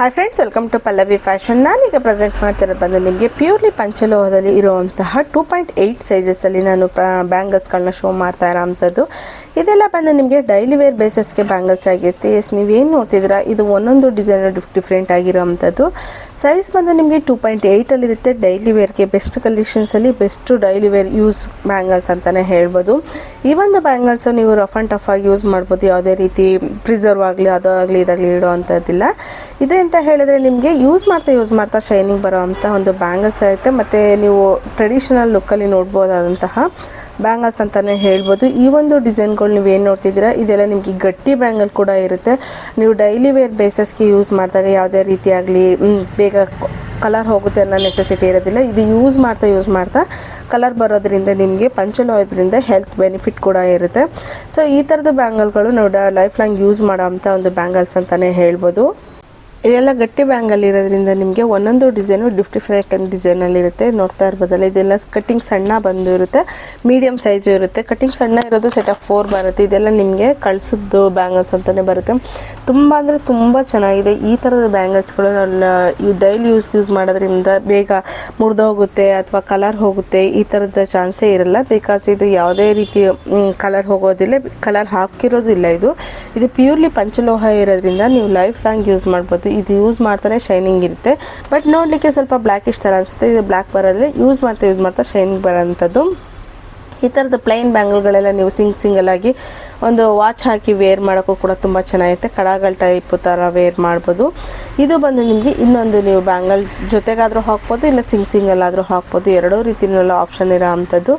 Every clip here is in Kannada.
Hi friends welcome to Pallavi fashion ನಾನೀಗ ಪ್ರೆಸೆಂಟ್ ಮಾಡ್ತಿರೋದು ಬಂದು ನಿಮಗೆ ಪ್ಯೂರ್ಲಿ ಪಂಚಲೋಹದಲ್ಲಿ ಇರುವಂತಹ ಟೂ ಪಾಯಿಂಟ್ ಏಯ್ಟ್ ಸೈಜಸ್ಸಲ್ಲಿ ನಾನು ಬ್ಯಾಂಗಲ್ಸ್ಗಳನ್ನ ಶೋ ಮಾಡ್ತಾ ಇರೋವಂಥದ್ದು ಇದೆಲ್ಲ ಬಂದು ನಿಮಗೆ ಡೈಲಿ ವೇರ್ ಬೇಸಸ್ಗೆ ಬ್ಯಾಂಗಲ್ಸ್ ಆಗಿರುತ್ತೆ. ಎಸ್ ನೀವೇನು ನೋಡ್ತಿದ್ದೀರಾ? ಇದು ಒಂದೊಂದು ಡಿಸೈನ್ ಡಿಫ್ರೆಂಟ್ ಆಗಿರೋವಂಥದ್ದು ಸೈಜ್ ಬಂದು ನಿಮಗೆ ಟೂ ಪಾಯಿಂಟ್ ಏಯ್ಟಲ್ಲಿರುತ್ತೆ ಡೈಲಿ ವೇರ್ಗೆ best ಕಲೆಕ್ಷನ್ಸಲ್ಲಿ best daily wear use bangles ಅಂತಲೇ ಹೇಳ್ಬೋದು. ಈ ಒಂದು ಬ್ಯಾಂಗಲ್ಸ್ ನೀವು ರಫ್ ಆ್ಯಂಡ್ ಟಫ್ ಆಗಿ ಯೂಸ್ ಮಾಡ್ಬೋದು. ಯಾವುದೇ ರೀತಿ ಪ್ರಿಸರ್ವ್ ಆಗಲಿ, ಅದು ಆಗಲಿ, ಇದಾಗಲಿ ಇಡೋ ಅಂಥದ್ದಿಲ್ಲ. ಇದೆ ಅಂತ ಹೇಳಿದ್ರೆ ನಿಮಗೆ ಯೂಸ್ ಮಾಡ್ತಾ ಯೂಸ್ ಮಾಡ್ತಾ ಶೈನಿಂಗ್ ಬರೋ ಅಂಥ ಒಂದು ಬ್ಯಾಂಗಲ್ಸ್ ಐತೆ. ಮತ್ತು ನೀವು ಟ್ರೆಡಿಷನಲ್ ಲುಕ್ಕಲ್ಲಿ ನೋಡ್ಬೋದಾದಂತಹ ಬ್ಯಾಂಗಲ್ಸ್ ಅಂತಲೇ ಹೇಳ್ಬೋದು. ಈ ಒಂದು ಡಿಸೈನ್ಗಳು ನೀವು ಏನು ನೋಡ್ತಿದ್ದೀರಾ? ಇದೆಲ್ಲ ನಿಮಗೆ ಗಟ್ಟಿ ಬ್ಯಾಂಗಲ್ ಕೂಡ ಇರುತ್ತೆ. ನೀವು ಡೈಲಿ ವೇರ್ ಬೇಸಸ್ಗೆ ಯೂಸ್ ಮಾಡಿದಾಗ ಯಾವುದೇ ರೀತಿಯಾಗಲಿ ಬೇಗ ಕಲರ್ ಹೋಗುತ್ತೆ ಅನ್ನೋ ನೆಸೆಸಿಟಿ ಇರೋದಿಲ್ಲ. ಇದು ಯೂಸ್ ಮಾಡ್ತಾ ಯೂಸ್ ಮಾಡ್ತಾ ಕಲರ್ ಬರೋದ್ರಿಂದ ನಿಮಗೆ ಪಂಚಲೋದ್ರಿಂದ ಹೆಲ್ತ್ ಬೆನಿಫಿಟ್ ಕೂಡ ಇರುತ್ತೆ. ಸೊ ಈ ಥರದ ಬ್ಯಾಂಗಲ್ಗಳು ನಾವು ಲೈಫ್ ಲಾಂಗ್ ಯೂಸ್ ಮಾಡೋ ಒಂದು ಬ್ಯಾಂಗಲ್ಸ್ ಅಂತಲೇ ಹೇಳ್ಬೋದು. ಇದೆಲ್ಲ ಗಟ್ಟಿ ಬ್ಯಾಂಗಲ್ ಇರೋದ್ರಿಂದ ನಿಮಗೆ ಒಂದೊಂದು ಡಿಸೈನು ಡಿಫ್ರೆಂಟ್ ಡಿಸೈನಲ್ಲಿ ಇರುತ್ತೆ. ನೋಡ್ತಾ ಇರ್ಬೋದಲ್ಲ, ಇದೆಲ್ಲ ಕಟ್ಟಿಂಗ್ ಸಣ್ಣ ಬಂದು ಇರುತ್ತೆ ಮೀಡಿಯಮ್ ಸೈಜು ಇರುತ್ತೆ. ಕಟ್ಟಿಂಗ್ ಸಣ್ಣ ಇರೋದು ಸೆಟ್ ಆಫ್ ಫೋರ್ ಬರುತ್ತೆ. ಇದೆಲ್ಲ ನಿಮಗೆ ಕಳಿಸಿದ್ದು ಬ್ಯಾಂಗಲ್ಸ್ ಅಂತಲೇ ಬರುತ್ತೆ. ತುಂಬ ಅಂದರೆ ತುಂಬ ಚೆನ್ನಾಗಿದೆ. ಈ ಥರದ ಬ್ಯಾಂಗಲ್ಸ್ಗಳು ಈ ಡೈಲಿ ಯೂಸ್ ಯೂಸ್ ಮಾಡೋದ್ರಿಂದ ಬೇಗ ಮುರಿದೋಗುತ್ತೆ ಅಥವಾ ಕಲರ್ ಹೋಗುತ್ತೆ. ಈ ಥರದ ಚಾನ್ಸೇ ಇರಲ್ಲ. ಬಿಕಾಸ್ ಇದು ಯಾವುದೇ ರೀತಿ ಕಲರ್ ಹೋಗೋದಿಲ್ಲ. ಕಲರ್ ಹಾಕಿರೋದಿಲ್ಲ ಇದು. ಇದು ಪ್ಯೂರ್ಲಿ ಪಂಚಲೋಹ ಇರೋದ್ರಿಂದ ನೀವು ಲೈಫ್ ಲಾಂಗ್ ಯೂಸ್ ಮಾಡ್ಬೋದು. ಇದು ಯೂಸ್ ಮಾಡ್ತಾನೆ ಶೈನಿಂಗ್ ಇರುತ್ತೆ. ಬಟ್ ನೋಡಲಿಕ್ಕೆ ಸ್ವಲ್ಪ ಬ್ಲ್ಯಾಕಿಶ್ ಥರ ಅನಿಸುತ್ತೆ. ಇದು ಬ್ಲ್ಯಾಕ್ ಬರೋದ್ರೆ ಯೂಸ್ ಮಾಡ್ತಾ ಯೂಸ್ ಮಾಡ್ತಾ ಶೈನಿಂಗ್ ಬರೋಂಥದ್ದು. ಈ ಥರದ ಪ್ಲೈನ್ ಬ್ಯಾಂಗಲ್ಗಳೆಲ್ಲ ನೀವು ಸಿಂಗ್ ಸಿಂಗಲ್ ಆಗಿ ಒಂದು ವಾಚ್ ಹಾಕಿ ವೇರ್ ಮಾಡೋಕ್ಕೂ ಕೂಡ ತುಂಬ ಚೆನ್ನಾಗಿರುತ್ತೆ. ಕಡಾಗಳ ಟೈಪ್ ಥರ ವೇರ್ ಮಾಡ್ಬೋದು. ಇದು ಬಂದು ನಿಮಗೆ ಇನ್ನೊಂದು ನೀವು ಬ್ಯಾಂಗಲ್ ಜೊತೆಗಾದರೂ ಹಾಕ್ಬೋದು, ಇಲ್ಲ ಸಿಂಗ್ ಸಿಂಗಲ್ ಆದರೂ ಹಾಕ್ಬೋದು. ಎರಡೂ ರೀತಿಯಲ್ಲ ಆಪ್ಷನ್ ಇರೋ ಅಂಥದ್ದು.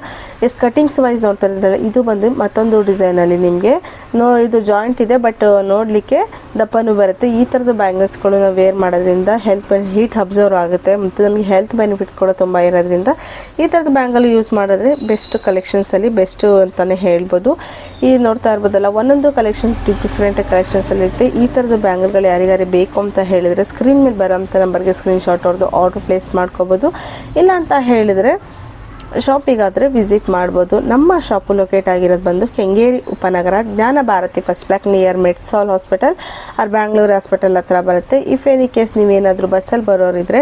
ಎಸ್ ಕಟಿಂಗ್ಸ್ ವೈಸ್ ನೋಡ್ತಾ ಇದು ಬಂದು ಮತ್ತೊಂದು ಡಿಸೈನಲ್ಲಿ ನಿಮಗೆ. ನೋ, ಇದು ಜಾಯಿಂಟ್ ಇದೆ ಬಟ್ ನೋಡಲಿಕ್ಕೆ ದಪ್ಪನೂ ಬರುತ್ತೆ. ಈ ಥರದ ಬ್ಯಾಂಗಲ್ಸ್ಗಳು ನಾವು ವೇರ್ ಮಾಡೋದ್ರಿಂದ ಹೆಲ್ತ್ ಹೀಟ್ ಅಬ್ಸರ್ವ್ ಆಗುತ್ತೆ ಮತ್ತು ನಮಗೆ ಹೆಲ್ತ್ ಬೆನಿಫಿಟ್ ಕೂಡ ತುಂಬ ಇರೋದ್ರಿಂದ ಈ ಥರದ ಬ್ಯಾಂಗಲ್ ಯೂಸ್ ಮಾಡಿದ್ರೆ ಬೆಸ್ಟ್ ಕಲೆಕ್ಷನ್ಸಲ್ಲಿ ಬೆಸ್ಟು ಅಂತಲೇ ಹೇಳ್ಬೋದು. ಈ ನೋಡ್ತಾ ಇರ್ಬೋದಲ್ಲ, ಒಂದೊಂದು ಕಲೆಕ್ಷನ್ಸ್ ಡಿಫ್ರೆಂಟ್ ಕಲೆಕ್ಷನ್ಸಲ್ಲಿ ಇರುತ್ತೆ. ಈ ಥರದ ಬ್ಯಾಂಗಲ್ಗಳು ಯಾರಿಗಾರು ಬೇಕು ಅಂತ ಹೇಳಿದರೆ ಸ್ಕ್ರೀನ್ ಮೇಲೆ ಬರೋಂಥ ನಂಬರ್ಗೆ ಸ್ಕ್ರೀನ್ಶಾಟ್ ಹೊಡೆದು ಆರ್ಡ್ರ್ ಪ್ಲೇಸ್ ಮಾಡ್ಕೋಬೋದು. ಇಲ್ಲ ಅಂತ ಹೇಳಿದರೆ ಶಾಪಿಗಾದರೆ ವಿಸಿಟ್ ಮಾಡ್ಬೋದು. ನಮ್ಮ ಶಾಪು ಲೊಕೇಟ್ ಆಗಿರೋದು ಬಂದು Kengeri Upanagara Jnana Bharathi first block near Medsol hospital or Bangalore hospital ಹತ್ರ ಬರುತ್ತೆ. ಇಫ್ ಎನಿ ಕೇಸ್ ನೀವೇನಾದರೂ ಬಸ್ಸಲ್ಲಿ ಬರೋರಿದ್ರೆ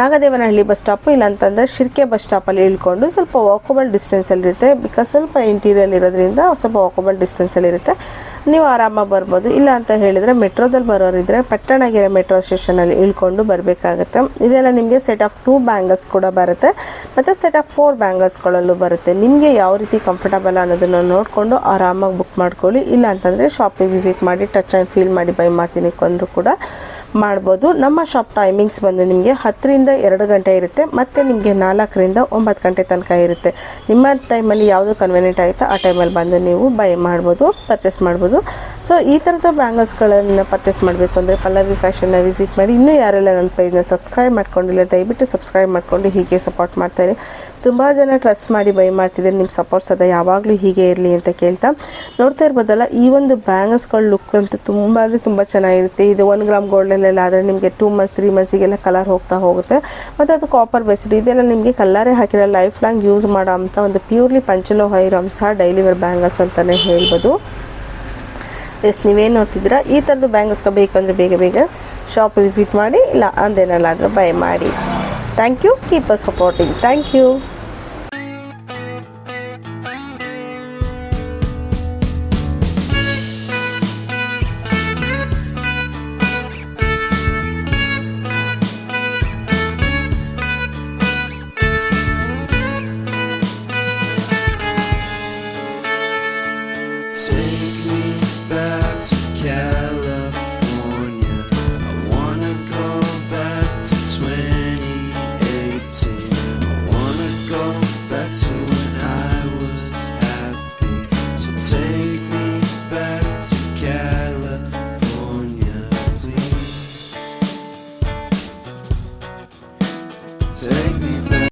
ನಾಗದೇವನಹಳ್ಳಿ ಬಸ್ ಸ್ಟಾಪು ಇಲ್ಲಾಂತಂದರೆ ಶಿರ್ಕೆ ಬಸ್ ಸ್ಟಾಪಲ್ಲಿ ಇಳ್ಕೊಂಡು ಸ್ವಲ್ಪ ವಾಕಬಲ್ ಡಿಸ್ಟೆನ್ಸಲ್ಲಿರುತ್ತೆ ಬಿಕಾಸ್ ಸ್ವಲ್ಪ ಇಂಟೀರಿಯಲ್ ಇರೋದ್ರಿಂದ ಸ್ವಲ್ಪ ವಾಕಬಲ್ ಡಿಸ್ಟೆನ್ಸಲ್ಲಿರುತ್ತೆ ನೀವು ಆರಾಮಾಗಿ ಬರ್ಬೋದು. ಇಲ್ಲ ಅಂತ ಹೇಳಿದರೆ ಮೆಟ್ರೋದಲ್ಲಿ ಬರೋರಿದ್ರೆ ಪಟ್ಟಣಗಿರೋ ಮೆಟ್ರೋ ಸ್ಟೇಷನಲ್ಲಿ ಇಳ್ಕೊಂಡು ಬರಬೇಕಾಗತ್ತೆ. ಇದೆಲ್ಲ ನಿಮಗೆ ಸೆಟ್ ಆಫ್ ಟೂ ಬ್ಯಾಂಗಲ್ಸ್ ಕೂಡ ಬರುತ್ತೆ. ಮತ್ತು ಸೆಟ್ ಆಫ್ ಫೋರ್ ಬ್ಯಾಂಗಲ್ಸ್ಗಳಲ್ಲೂ ಬರುತ್ತೆ. ನಿಮಗೆ ಯಾವ ರೀತಿ ಕಂಫರ್ಟಬಲ್ ಅನ್ನೋದನ್ನು ನೋಡಿಕೊಂಡು ಆರಾಮಾಗಿ ಬುಕ್ ಮಾಡ್ಕೊಳ್ಳಿ. ಇಲ್ಲ ಅಂತಂದರೆ ಶಾಪಿಗೆ ವಿಸಿಟ್ ಮಾಡಿ ಟಚ್ ಆ್ಯಂಡ್ ಫೀಲ್ ಮಾಡಿ ಬೈ ಮಾಡ್ತೀನಿ ಅಂದರೂ ಕೂಡ ಮಾಡ್ಬೋದು. ನಮ್ಮ ಶಾಪ್ ಟೈಮಿಂಗ್ಸ್ ಬಂದು ನಿಮಗೆ ಹತ್ತರಿಂದ ಎರಡು ಗಂಟೆ ಇರುತ್ತೆ. ಮತ್ತು ನಿಮಗೆ ನಾಲ್ಕರಿಂದ ಒಂಬತ್ತು ಗಂಟೆ ತನಕ ಇರುತ್ತೆ. ನಿಮ್ಮ ಟೈಮಲ್ಲಿ ಯಾವುದು ಕನ್ವೀನಿಯಂಟ್ ಆಗುತ್ತೋ ಆ ಟೈಮಲ್ಲಿ ಬಂದು ನೀವು ಬೈ ಮಾಡ್ಬೋದು ಪರ್ಚೇಸ್ ಮಾಡ್ಬೋದು. ಸೊ ಈ ಥರದ ಬ್ಯಾಂಗಲ್ಸ್ಗಳನ್ನು ಪರ್ಚೇಸ್ ಮಾಡಬೇಕು ಅಂದರೆ ಪಲ್ಲವಿ ಫ್ಯಾಷನ್ನ ವಿಸಿಟ್ ಮಾಡಿ. ಇನ್ನೂ ಯಾರೆಲ್ಲ ನನ್ನ ಪೇಜ್ನ ಸಬ್ಸ್ಕ್ರೈಬ್ ಮಾಡ್ಕೊಂಡಿಲ್ಲ, ದಯವಿಟ್ಟು ಸಬ್ಸ್ಕ್ರೈಬ್ ಮಾಡ್ಕೊಂಡು ಹೀಗೆ ಸಪೋರ್ಟ್ ಮಾಡ್ತಾರೆ. ತುಂಬ ಜನ ಟ್ರಸ್ಟ್ ಮಾಡಿ ಬೈ ಮಾಡ್ತಿದ್ದಾರೆ. ನಿಮ್ಮ ಸಪೋರ್ಟ್ ಸದಾ ಯಾವಾಗಲೂ ಹೀಗೆ ಇರಲಿ ಅಂತ ಕೇಳ್ತಾ. ನೋಡ್ತಾ ಇರ್ಬೋದಲ್ಲ, ಈ ಒಂದು ಬ್ಯಾಂಗಲ್ಸ್ಗಳ ಲುಕ್ ಅಂತೂ ತುಂಬ ಅಂದರೆ ತುಂಬ ಚೆನ್ನಾಗಿರುತ್ತೆ. ಇದು ಒನ್ ಗ್ರಾಮ್ ಗೋಲ್ಡಲ್ಲೆಲ್ಲ ಆದರೆ ನಿಮಗೆ ಟೂ ಮಂತ್ಸ್ ತ್ರೀ ಮಂತ್ಸಿಗೆಲ್ಲ ಕಲರ್ ಹೋಗ್ತಾ ಹೋಗುತ್ತೆ. ಮತ್ತು ಅದು ಕಾಪರ್ ಬೇಸ್ಡ್ ಇದೆಲ್ಲ ನಿಮಗೆ ಕಲ್ಲರೇ ಹಾಕಿರೋ ಲೈಫ್ ಲಾಂಗ್ ಯೂಸ್ ಮಾಡೋ ಒಂದು ಪ್ಯೂರ್ಲಿ ಪಂಚಲೋಹ ಇರೋಂಥ ಡೈಲಿ ವೇರ್ ಬ್ಯಾಂಗಲ್ಸ್ ಅಂತಲೇ ಹೇಳ್ಬೋದು. ಎಸ್ ನೀವೇನು ನೋಡ್ತಿದ್ರ ಈ ಥರದ್ದು ಬ್ಯಾಂಗಲ್ಸ್ಗೆ ಬೇಕಂದರೆ ಬೇಗ ಬೇಗ ಶಾಪ್ ವಿಸಿಟ್ ಮಾಡಿ, ಇಲ್ಲ ಅಂದೇನಲ್ಲಾದರೂ ಬೈ ಮಾಡಿ. Thank you keep a supporting thank you